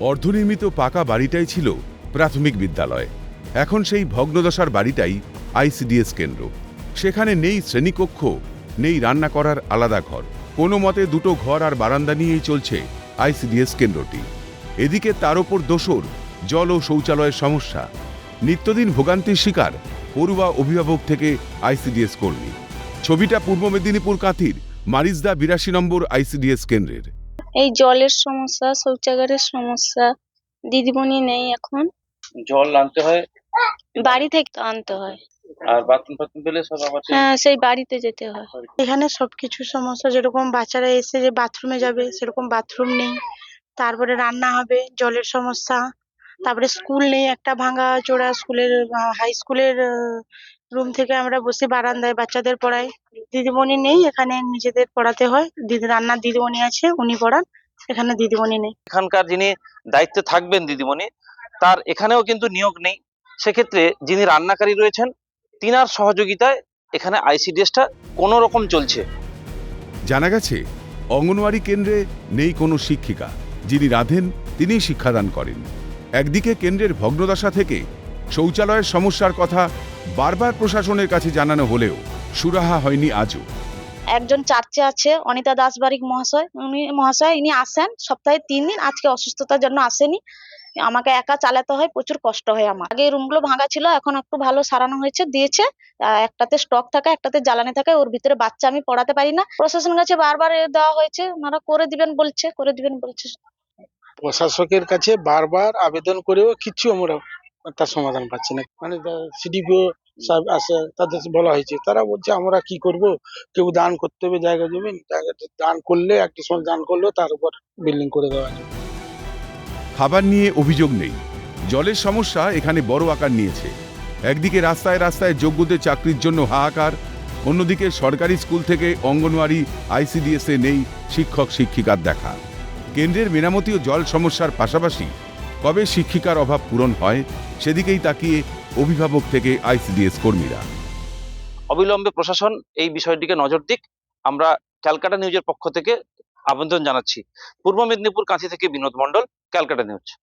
অর্ধনির্মিত পাকা বাড়িটাই ছিল প্রাথমিক বিদ্যালয়। এখন সেই ভগ্নদশার বাড়িটাই আইসিডিএস কেন্দ্র। সেখানে নেই শ্রেণীকক্ষ, নেই রান্না করার আলাদা ঘর। কোনো মতে দুটো ঘর আর বারান্দা নিয়েই চলছে আইসিডিএস কেন্দ্রটি। এদিকে তার ওপর দোসর, জল ও শৌচালয়ের সমস্যা। নিত্যদিন ভোগান্তির শিকার, পড়ুয়া অভিভাবক থেকে আইসিডিএস কর্মী। ছবিটা পূর্ব মেদিনীপুর কাঁথির, মারিজদা বিরাশি নম্বর আইসিডিএস কেন্দ্রের। এই জলের সমস্যা শৌচাগারের সমস্যা দিদিমণি নেই এখন। জল আনতে হয়? বাড়ি থেকে আনতে হয়। আর বাথরুম ফাথরুম পেলে সব আবার হ্যাঁ সেই বাড়িতে যেতে হয়। এখানে সবকিছু সমস্যা যেরকম বাচ্চারা এসে যে বাথরুমে যাবে সেরকম বাথরুম নেই। তারপরে রান্না হবে জলের সমস্যা। তারপরে স্কুল নেই একটা ভাঙা চোরা স্কুলের হাই স্কুলের রুম থেকে আমরা বসে বারান্দায় বাচ্চাদের পড়াই। দিদিমণি নেই এখানে নিজেদের পড়াতে হয়। দিদি রান্নার দিদিমণি আছে উনি পড়ান এখানে দিদিমণি নেই। এখানকার যিনি দায়িত্বে থাকবেন দিদিমণি তার এখানেও কিন্তু নিয়োগ নেই। সেক্ষেত্রে যিনি রান্নাকারী রয়েছেন তিনার সহযোগিতায় এখানে আইসিডিএসটা কোনো রকম চলছে। জানা গেছে অঙ্গনওয়াড়ি কেন্দ্রে নেই কোনো শিক্ষিকা। যিনি রাঁধেন তিনিই শিক্ষাদান করেন। একদিকে কেন্দ্রের ভগ্নদশা থেকে শৌচালয়ের সমস্যার কথা বারবার প্রশাসনের কাছে জানানো হলেও সুরাহা হয়নি আজও। একজন চার্চে আছে অনিতা দাস বারিক মহাশয়। উনি মহাশয় ইনি আসেন সপ্তাহে তিন দিন। আজকে অসুস্থতার জন্য আসেনি। আমাকে একা চালাতে হয় প্রচুর কষ্ট হয় আমার। আগে রুমগুলো ভাঙা ছিল এখন একটু ভালো সারানো হয়েছে দিয়েছে। আহ, একটাতে স্টক থাকে একটাতে জ্বালানি থাকে ওর ভিতরে বাচ্চা আমি পড়াতে পারি না। প্রশাসনের কাছে বারবার দেওয়া হয়েছে ওনারা করে দিবেন বলছে করে দিবেন বলছে। প্রশাসকের কাছে বারবার আবেদন করেও কিচ্ছু আমরা তার সমাধান পাচ্ছি না। মানে সিডিপিও সাহেব আসে তাদের বলা হয়েছে। তারা বলছে, আমরা কি করব? কেউ দান করতে হবে জায়গা জমি দান করলে, একটি সময় দান করলেও তার উপর বিল্ডিং করে দেওয়া যাবে খাবার নিয়ে অভিযোগ নেই। জলের সমস্যা এখানে বড় আকার নিয়েছে। একদিকে রাস্তায় রাস্তায় যোগ্যদের চাকরির জন্য হাহাকার, অন্যদিকে সরকারি স্কুল থেকে অঙ্গনওয়াড়ি, আইসিডিএসে নেই শিক্ষক শিক্ষিকার দেখা। কেন্দ্রের মেরামতি ও জল সমস্যার পাশাপাশি কবে শিক্ষিকার অভাব পূরণ হয়, সেদিকেই তাকিয়ে অভিভাবক থেকে আইসিডিএস কর্মীরা। অবিলম্বে প্রশাসন এই বিষয়টিকে নজর দিক। আমরা ক্যালকাটা নিউজের পক্ষ থেকে আবেদন জানাচ্ছি। পূর্ব মেদিনীপুর কাঁচি থেকে বিনোদ মণ্ডল, ক্যালকাটা নিউজ।